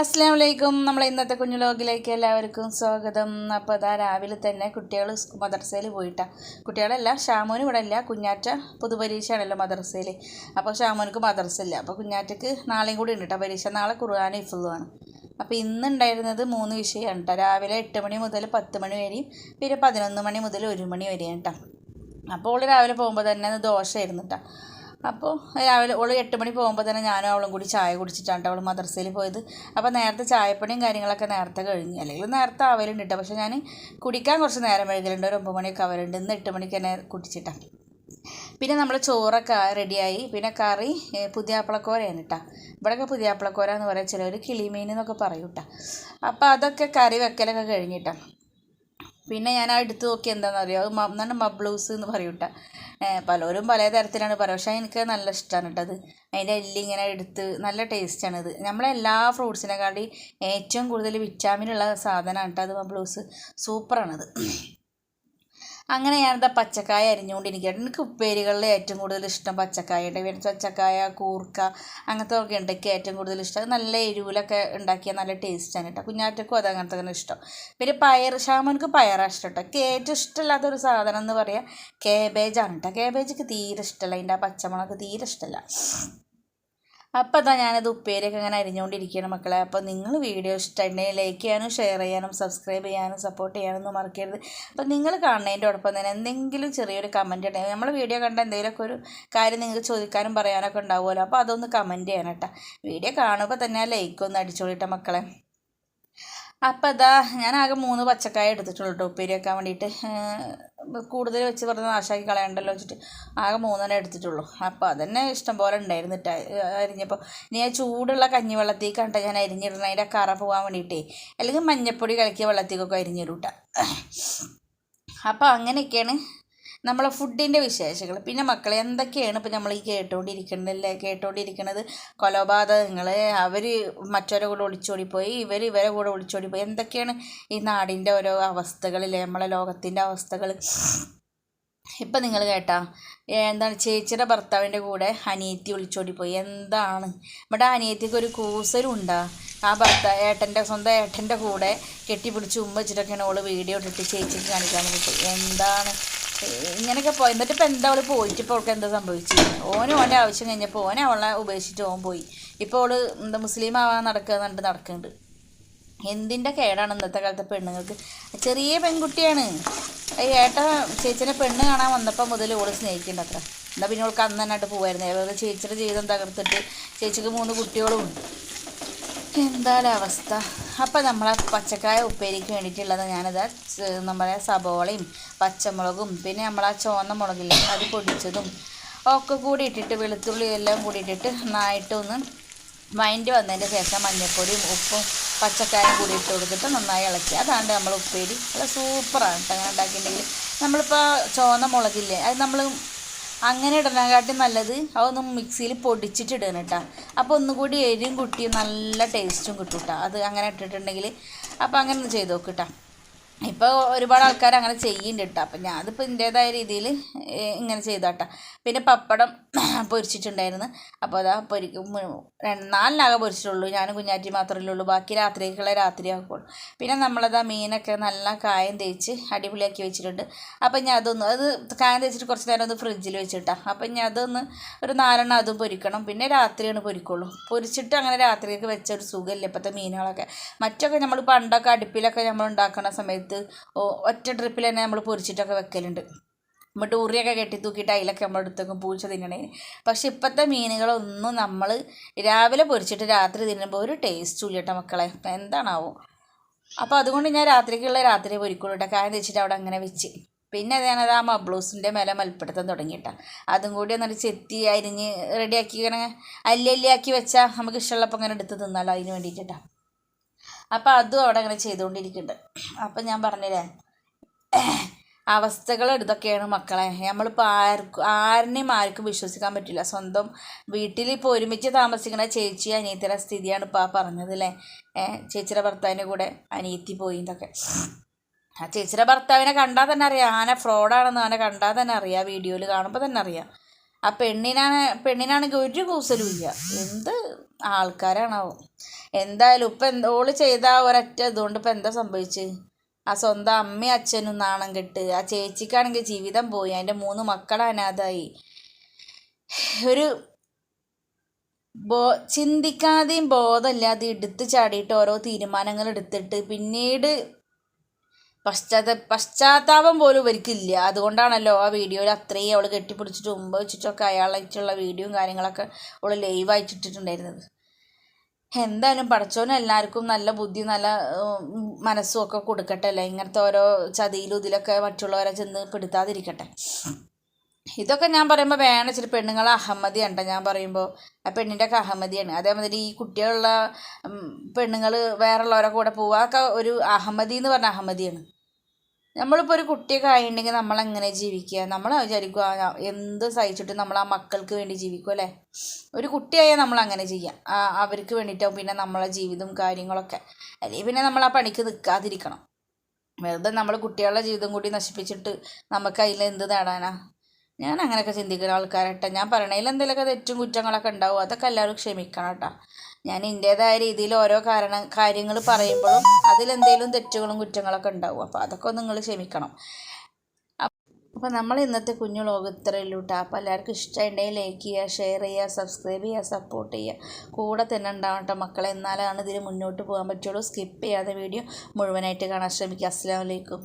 അസ്സാം വലൈക്കും നമ്മളെ ഇന്നത്തെ കുഞ്ഞു ലോകിലേക്ക് എല്ലാവർക്കും സ്വാഗതം. അപ്പോൾ അതാ രാവിലെ തന്നെ കുട്ടികൾ മദർസയിൽ പോയിട്ടാണ് കുട്ടികളല്ല ഷാമോന് ഇവിടെ ഇല്ല. കുഞ്ഞാറ്റ പൊതുപരീക്ഷയാണല്ലോ മദർസയിൽ അപ്പോൾ ഷാമോനക്ക് മദർസ ഇല്ല. അപ്പോൾ കുഞ്ഞാറ്റക്ക് നാളെയും കൂടി ഉണ്ട് കേട്ടോ പരീക്ഷ. നാളെ ഖുർആാനും ഇഫുമാണ് അപ്പോൾ ഇന്ന് ഉണ്ടായിരുന്നത് മൂന്ന് വിഷയമാണ് കേട്ടോ രാവിലെ എട്ട് മണി മുതൽ പത്ത് മണി വരെയും പിന്നെ പതിനൊന്ന് മണി മുതൽ ഒരു മണി വരെയാണ് കേട്ടോ അപ്പോൾ രാവിലെ പോകുമ്പോൾ തന്നെ അത് ദോശമായിരുന്നു കേട്ടോ അപ്പോൾ രാവിലെ ഓൾ എട്ട് മണി പോകുമ്പോൾ തന്നെ ഞാനും അവളും കൂടി ചായ കുടിച്ചിട്ടാണ് അവൾ മദ്രസയിൽ പോയത്. അപ്പോൾ നേരത്തെ ചായപ്പണിയും കാര്യങ്ങളൊക്കെ നേരത്തെ കഴിഞ്ഞു. അല്ലെങ്കിൽ നേരത്തെ ആവലുണ്ട് പക്ഷേ ഞാൻ കുടിക്കാൻ കുറച്ച് നേരം വൈകലുണ്ട്. ഒരു ഒമ്പത് മണിയൊക്കെ ആവലുണ്ട്. ഇന്ന് എട്ട് മണിക്ക് തന്നെ കുടിച്ചിട്ടാണ് പിന്നെ നമ്മൾ ചോറൊക്കെ റെഡിയായി. പിന്നെ കറി പുതിയാപ്പിളക്കോരയാണ് കേട്ടോ ഇവിടെയൊക്കെ പുതിയാപ്പിളക്കോര എന്ന് പറയാം. ചിലവർ കിളിമീൻ എന്നൊക്കെ പറയും അപ്പോൾ അതൊക്കെ കറി വെക്കലൊക്കെ കഴിഞ്ഞിട്ടാണ് പിന്നെ ഞാൻ ആ എടുത്ത് നോക്കി എന്താണെന്ന് അറിയാം അത് എന്താണ് മബ്ലൂസ് എന്ന് പറയും കേട്ടോ പലരും പല തരത്തിലാണ് പറയുക പക്ഷേ എനിക്ക് നല്ല ഇഷ്ടമാണ് കേട്ടോ അത്. അതിന്റെ എല്ലി ഇങ്ങനെ എടുത്ത് നല്ല ടേസ്റ്റാണ് ഇത്. നമ്മളെ എല്ലാ ഫ്രൂട്ട്സിനെക്കാട്ടി ഏറ്റവും കൂടുതൽ വിറ്റാമിൻ ഉള്ള സാധനമാണ് കേട്ടോ അത് മബ്ലൂസ്. സൂപ്പറാണത് അങ്ങനെ ഞാനിതാ പച്ചക്കായ അരിഞ്ഞുകൊണ്ടിരിക്കുകയാണ് എനിക്ക് ഉപ്പേരികളിൽ ഏറ്റവും കൂടുതൽ ഇഷ്ടം പച്ചക്കായ പിന്നെ പച്ചക്കായ കൂർക്ക അങ്ങനത്തെ ഒക്കെ ഉണ്ടെങ്കിൽ ഏറ്റവും കൂടുതൽ ഇഷ്ടം. നല്ല എരിവിലൊക്കെ ഉണ്ടാക്കിയാൽ നല്ല ടേസ്റ്റാണ് കേട്ടോ. കുഞ്ഞാറ്റക്കും അത് അങ്ങനത്തെ തന്നെ ഇഷ്ടം. പിന്നെ പയർ ഷാമനക്ക് പയറാണ് ഇഷ്ടം കേട്ടോ. ഏറ്റവും ഇഷ്ടമില്ലാത്ത ഒരു സാധനം എന്ന് പറയാം കേബേജാണ് കേട്ടോ. കേബേജ് തീരെ ഇഷ്ടമല്ല. അതിന്റെ ആ പച്ചമുളക് തീരെ ഇഷ്ടമല്ല. അപ്പോൾ അതാ ഞാനത് ഉപ്പേരിയൊക്കെ ഇങ്ങനെ അരിഞ്ഞുകൊണ്ടിരിക്കുകയാണ് മക്കളെ. അപ്പോൾ നിങ്ങൾ വീഡിയോ ഇഷ്ടമുണ്ടെങ്കിൽ ലൈക്ക് ചെയ്യാനും ഷെയർ ചെയ്യാനും സബ്സ്ക്രൈബ് ചെയ്യാനും സപ്പോർട്ട് ചെയ്യാനൊന്നും മറക്കരുത്. അപ്പോൾ നിങ്ങൾ കാണുന്നതിന്റെ ഒപ്പം തന്നെ എന്തെങ്കിലും ചെറിയൊരു കമന്റ് ഉണ്ടെങ്കിൽ നമ്മൾ വീഡിയോ കണ്ട എന്തെങ്കിലുമൊക്കെ ഒരു കാര്യം നിങ്ങൾക്ക് ചോദിക്കാനും പറയാനൊക്കെ ഉണ്ടാവുമല്ലോ. അപ്പോൾ അതൊന്ന് കമന്റ് ചെയ്യണം കേട്ടോ. വീഡിയോ കാണുമ്പോൾ തന്നെ ലൈക്ക് ഒന്ന് അടിച്ചോളിട്ടോ മക്കളെ. അപ്പം അതാ ഞാൻ ആകെ മൂന്ന് പച്ചക്കായ എടുത്തിട്ടുള്ളൂ കേട്ടോ ഉപ്പേരി വെക്കാൻ വേണ്ടിയിട്ട്. കൂടുതൽ വെച്ച് പറഞ്ഞ് നാശാക്കി കളയണ്ടല്ലോ വെച്ചിട്ട് ആകെ മൂന്നെണ്ണം എടുത്തിട്ടുള്ളൂ. അപ്പോൾ അതന്നെ ഇഷ്ടം പോലെ ഉണ്ടായിരുന്നിട്ട് അരിഞ്ഞപ്പോൾ ഇനി ആ ചൂടുള്ള കഞ്ഞിവെള്ളത്തിൽ കണ്ട ഞാൻ അരിഞ്ഞിടണം. അതിന്റെ കറ പോകാൻ വേണ്ടിയിട്ടേ. അല്ലെങ്കിൽ മഞ്ഞപ്പൊടി കലക്കിയ വെള്ളത്തേക്കൊക്കെ അരിഞ്ഞിടൂട്ട അപ്പോൾ അങ്ങനെയൊക്കെയാണ് നമ്മളെ ഫുഡിന്റെ വിശേഷങ്ങൾ. പിന്നെ മക്കളെ എന്തൊക്കെയാണ് ഇപ്പം നമ്മൾ ഈ കേട്ടുകൊണ്ടിരിക്കണല്ലേ കേട്ടുകൊണ്ടിരിക്കുന്നത് കൊലപാതകങ്ങൾ അവർ മറ്റവരെ കൂടെ ഒളിച്ചോടിപ്പോയി ഇവർ ഇവരെ കൂടെ ഒളിച്ചോടിപ്പോയി. എന്തൊക്കെയാണ് ഈ നാടിന്റെ ഓരോ അവസ്ഥകളില്ലേ നമ്മളെ ലോകത്തിന്റെ അവസ്ഥകൾ ഇപ്പം നിങ്ങൾ കേട്ടാ എന്താണ് ചേച്ചിയുടെ ഭർത്താവിന്റെ കൂടെ അനിയത്തി ഒളിച്ചോടിപ്പോയി. എന്താണ്? ഇവിടെ അനിയത്തിക്ക് ഒരു കൂസലുണ്ടാ. ആ ഭർത്താവ് ഏട്ടന്റെ സ്വന്തം ഏട്ടന്റെ കൂടെ കെട്ടിപ്പിടിച്ച് ഉമ്മ വെച്ചിട്ടൊക്കെയാണ് ഓൾ വീഡിയോ ഇട്ടിട്ട് ചേച്ചിക്ക് കാണിക്കാൻ വേണ്ടിയിട്ട് എന്താണ്? ഇങ്ങനെയൊക്കെ പോയി. എന്നിട്ട് ഇപ്പം എന്താ അവൾ പോയിട്ട് ഇപ്പോൾ അവൾക്ക് എന്താ സംഭവിച്ചു? ഓനും ഓന്റെ ആവശ്യം കഴിഞ്ഞപ്പോൾ ഓനെ അവളെ ഉപേക്ഷിച്ചിട്ട് ഓൻ പോയി. ഇപ്പോൾ അവൾ എന്താ മുസ്ലിം ആവാൻ നടക്കുക എന്നിട്ട് നടക്കുന്നുണ്ട് എന്തിന്റെ കേടാണ് ഇന്നത്തെ കാലത്തെ പെണ്ണുങ്ങൾക്ക്? ചെറിയ പെൺകുട്ടിയാണ്. ഏട്ട ചേച്ചിനെ പെണ്ണ് കാണാൻ വന്നപ്പോൾ മുതൽ ഓൾ സ്നേഹിക്കേണ്ട അത്ര എന്നാൽ പിന്നെ ഓൾക്ക് അന്ന് തന്നെ ആയിട്ട് പോകുമായിരുന്നു അതുപോലെ ചേച്ചിയുടെ ജീവിതം തകർത്തിട്ട് ചേച്ചിക്ക് മൂന്ന് കുട്ടികളും എന്താണ് അവസ്ഥ അപ്പോൾ നമ്മളെ പച്ചക്കായ ഉപ്പേരിക്ക് വേണ്ടിയിട്ടുള്ളത് ഞാനിത് നമ്മുടെ സബോളയും പച്ചമുളകും പിന്നെ നമ്മളെ ചുവന്ന മുളകില്ലേ അത് പൊടിച്ചതും ഒക്കെ കൂടി ഇട്ടിട്ട് വെളുത്തുള്ളി എല്ലാം കൂടി ഇട്ടിട്ട് നന്നായിട്ട് ഒന്ന് മൈൻഡ് വന്നതിന്റെ ശേഷം മഞ്ഞൾപ്പൊടിയും ഉപ്പും പച്ചക്കായും കൂടി ഇട്ട് കൊടുത്തിട്ട് നന്നായി ഇളക്കി. അതാണ് നമ്മൾ ഉപ്പേരി. നല്ല സൂപ്പറാണ് കേട്ടോ. അങ്ങനെ ഉണ്ടാക്കിയിട്ടുണ്ടെങ്കിൽ നമ്മളിപ്പോൾ ചുവന്ന മുളകില്ലേ അത് നമ്മൾ അങ്ങനെ ഇടണേക്കാട്ടി നല്ലത് അതൊന്ന് മിക്സിയിൽ പൊടിച്ചിട്ട് ഇടണം കേട്ടോ. അപ്പോൾ ഒന്നുകൂടി എരിയും കുട്ടിയും നല്ല ടേസ്റ്റും കിട്ടും കേട്ടോ. അത് അങ്ങനെ ഇട്ടിട്ടുണ്ടെങ്കിൽ അപ്പോൾ അങ്ങനെ ഒന്ന് ചെയ്ത് നോക്ക് കേട്ടോ. ഇപ്പോൾ ഒരുപാട് ആൾക്കാർ അങ്ങനെ ചെയ്യുന്നുണ്ട് കേട്ടോ അപ്പം ഞാനിപ്പോൾ എന്റേതായ രീതിയിൽ ഇങ്ങനെ ചെയ്താട്ടോ. പിന്നെ പപ്പടം പൊരിച്ചിട്ടുണ്ടായിരുന്നു. അപ്പോൾ അതാ പൊരിക്കും നാലിനാകെ പൊരിച്ചിട്ടുള്ളൂ. ഞാനും കുഞ്ഞാറ്റി മാത്രമേ ഉള്ളൂ. ബാക്കി രാത്രിക്കുള്ള രാത്രിയാക്കുള്ളൂ. പിന്നെ നമ്മളതാ മീനൊക്കെ നല്ല കായം തേച്ച് അടിപൊളിയാക്കി വെച്ചിട്ടുണ്ട്. അപ്പം ഞാൻ അതൊന്ന് അത് കായം തേച്ചിട്ട് കുറച്ച് നേരം ഒന്ന് ഫ്രിഡ്ജിൽ വെച്ചിട്ടാ. അപ്പം ഞാൻ അതൊന്ന് ഒരു നാലെണ്ണം അതും പൊരിക്കണം. പിന്നെ രാത്രിയാണ് പൊരിക്കുള്ളൂ. പൊരിച്ചിട്ട് അങ്ങനെ രാത്രിയൊക്കെ വെച്ച ഒരു സുഖമില്ല ഇപ്പോഴത്തെ മീനുകളൊക്കെ. മറ്റൊക്കെ നമ്മൾ പണ്ടൊക്കെ അടുപ്പിലൊക്കെ നമ്മൾ ഉണ്ടാക്കുന്ന സമയത്ത് ഓ- ഒറ്റ ട്രിപ്പിൽ തന്നെ നമ്മൾ പൊരിച്ചിട്ടൊക്കെ വെക്കലുണ്ട്. എന്നിട്ട് ഉറിയൊക്കെ കെട്ടി തൂക്കിയിട്ട് അതിലൊക്കെ നമ്മൾ എടുത്തൊക്കെ പൂച്ച തിന്നണേ. പക്ഷെ ഇപ്പോഴത്തെ മീനുകളൊന്നും നമ്മൾ രാവിലെ പൊരിച്ചിട്ട് രാത്രി തിന്നുമ്പോൾ ഒരു ടേസ്റ്റും ഇല്ല കേട്ടോ മക്കളെ. എന്താണാവോ? അപ്പോൾ അതുകൊണ്ട് ഞാൻ രാത്രിക്കുള്ള രാത്രി പൊരിക്കുള്ളൂ കേട്ടോ കാര്യം വെച്ചിട്ട് അവിടെ അങ്ങനെ വെച്ച്. പിന്നെ ഞാനത് ആ മബ്ലൂസിന്റെ മേലെ മൽപ്പിടുത്തം തുടങ്ങിയിട്ടാ. അതും കൂടി ഒന്നൊരു ചെത്തി അരിഞ്ഞ് റെഡിയാക്കി ഇങ്ങനെ അല്ലിയല്ലിയാക്കി വെച്ചാൽ നമുക്ക് ഇഷ്ടമുള്ളപ്പോൾ അങ്ങനെ എടുത്ത് തിന്നാലോ അതിന് വേണ്ടിയിട്ടാ. അപ്പോൾ അതും അവിടെ അങ്ങനെ ചെയ്തുകൊണ്ടിരിക്കുന്നുണ്ട്. അപ്പം ഞാൻ പറഞ്ഞില്ലേ അവസ്ഥകൾ ഇതൊക്കെയാണ് മക്കളെ. നമ്മളിപ്പോൾ ആർക്കും ആരിനെയും ആർക്കും വിശ്വസിക്കാൻ പറ്റില്ല. സ്വന്തം വീട്ടിൽ ഇപ്പോൾ ഒരുമിച്ച് താമസിക്കുന്ന ചേച്ചി അനിയത്തിയുടെ സ്ഥിതിയാണ് ഇപ്പോൾ ആ പറഞ്ഞത് അല്ലേ ചേച്ചിയുടെ ഭർത്താവിന്റെ കൂടെ അനിയത്തി പോയി എന്നൊക്കെ. ആ ചേച്ചിയുടെ ഭർത്താവിനെ കണ്ടാൽ തന്നെ അറിയാം. ആന ഫ്രോഡാണെന്ന് ആനെ കണ്ടാൽ തന്നെ അറിയാം. വീഡിയോയിൽ കാണുമ്പോൾ തന്നെ അറിയാം. ആ പെണ്ണിനാണ് പെണ്ണിനാണെങ്കിൽ ഒരു കൂസലും ഇല്ല. എന്ത് ആൾക്കാരാണാവും? എന്തായാലും ഇപ്പം എന്തോൾ ചെയ്ത ഒരൊറ്റ ഇതുകൊണ്ട് ഇപ്പം എന്താ സംഭവിച്ചത് ആ സ്വന്തം അമ്മയും അച്ഛനും നാണം കെട്ട് ആ ചേച്ചിക്കാണെങ്കിൽ ജീവിതം പോയി. അതിന്റെ മൂന്ന് മക്കൾ അനാഥായി. ഒരു ബോ ചിന്തിക്കാതെയും ബോധമില്ലാതെ എടുത്ത് ചാടിയിട്ട് ഓരോ തീരുമാനങ്ങൾ എടുത്തിട്ട് പിന്നീട് പശ്ചാത്ത പശ്ചാത്താപം പോലും ഇവർക്കില്ല. അതുകൊണ്ടാണല്ലോ ആ വീഡിയോയിൽ അത്രയും അവൾ കെട്ടിപ്പിടിച്ചിട്ട് മുമ്പ് വെച്ചിട്ടൊക്കെ അയാളായിട്ടുള്ള വീഡിയോയും കാര്യങ്ങളൊക്കെ അവൾ ലൈവ് അയച്ചിട്ടിട്ടുണ്ടായിരുന്നത് എന്തായാലും പഠിച്ചോനും എല്ലാവർക്കും നല്ല ബുദ്ധി നല്ല മനസ്സും ഒക്കെ കൊടുക്കട്ടെ അല്ലേ? ഇങ്ങനത്തെ ഓരോ ചതിയിലും ഇതിലൊക്കെ മറ്റുള്ളവരെ ചെന്ന് പെടുത്താതിരിക്കട്ടെ. ഇതൊക്കെ ഞാൻ പറയുമ്പോൾ വേണം ഇച്ചിരി പെണ്ണുങ്ങളെ അഹമ്മദിയാണ് ഞാൻ പറയുമ്പോൾ ആ പെണ്ണിന്റെ ഒക്കെ അഹമ്മദിയാണ് അതേമാതിരി ഈ കുട്ടികളുള്ള പെണ്ണുങ്ങൾ വേറുള്ളവരെ കൂടെ പോവുക ഒരു അഹമ്മദി എന്ന് പറഞ്ഞ അഹമ്മദിയാണ് നമ്മളിപ്പോൾ ഒരു കുട്ടിയൊക്കെ ആയിട്ടുണ്ടെങ്കിൽ നമ്മളെങ്ങനെ ജീവിക്കുക? നമ്മൾ വിചാരിക്കുക എന്ത് സഹിച്ചിട്ട് നമ്മൾ ആ മക്കൾക്ക് വേണ്ടി ജീവിക്കും അല്ലേ? ഒരു കുട്ടിയായാൽ നമ്മൾ അങ്ങനെ ചെയ്യാം. അവർക്ക് വേണ്ടിയിട്ടാവും പിന്നെ നമ്മളെ ജീവിതവും കാര്യങ്ങളൊക്കെ. അല്ലെങ്കിൽ പിന്നെ നമ്മൾ ആ പണിക്ക് നിൽക്കാതിരിക്കണം. വെറുതെ നമ്മൾ കുട്ടികളുടെ ജീവിതം കൂടി നശിപ്പിച്ചിട്ട് നമുക്ക് അതിൽ എന്ത് നേടാനാ? ഞാൻ അങ്ങനെയൊക്കെ ചിന്തിക്കുന്ന ആൾക്കാരട്ടെ ഞാൻ പറയണതിൽ എന്തെങ്കിലുമൊക്കെ തെറ്റും കുറ്റങ്ങളൊക്കെ ഉണ്ടാവും. അതൊക്കെ എല്ലാവരും ക്ഷമിക്കണം കേട്ടോ. ഞാൻ എന്റേതായ രീതിയിൽ ഓരോ കാരണ കാര്യങ്ങൾ പറയുമ്പോഴും അതിലെന്തെങ്കിലും തെറ്റുകളും കുറ്റങ്ങളൊക്കെ ഉണ്ടാവും. അപ്പോൾ അതൊക്കെ നിങ്ങൾ ക്ഷമിക്കണം. അപ്പോൾ നമ്മൾ ഇന്നത്തെ കുഞ്ഞു ലോകം ഇത്രയുള്ളൂ കേട്ടോ. അപ്പോൾ എല്ലാവർക്കും ഇഷ്ടമുണ്ടെങ്കിൽ ലൈക്ക് ചെയ്യുക ഷെയർ ചെയ്യുക സബ്സ്ക്രൈബ് ചെയ്യുക സപ്പോർട്ട് ചെയ്യുക. കൂടെ തന്നെ ഉണ്ടാവണം കേട്ടോ മക്കളെ. എന്നാലാണ് ഇതിന് മുന്നോട്ട് പോകാൻ പറ്റുള്ളൂ. സ്കിപ്പ് ചെയ്യാതെ വീഡിയോ മുഴുവനായിട്ട് കാണാൻ ശ്രമിക്കുക. അസ്സാം വലൈക്കും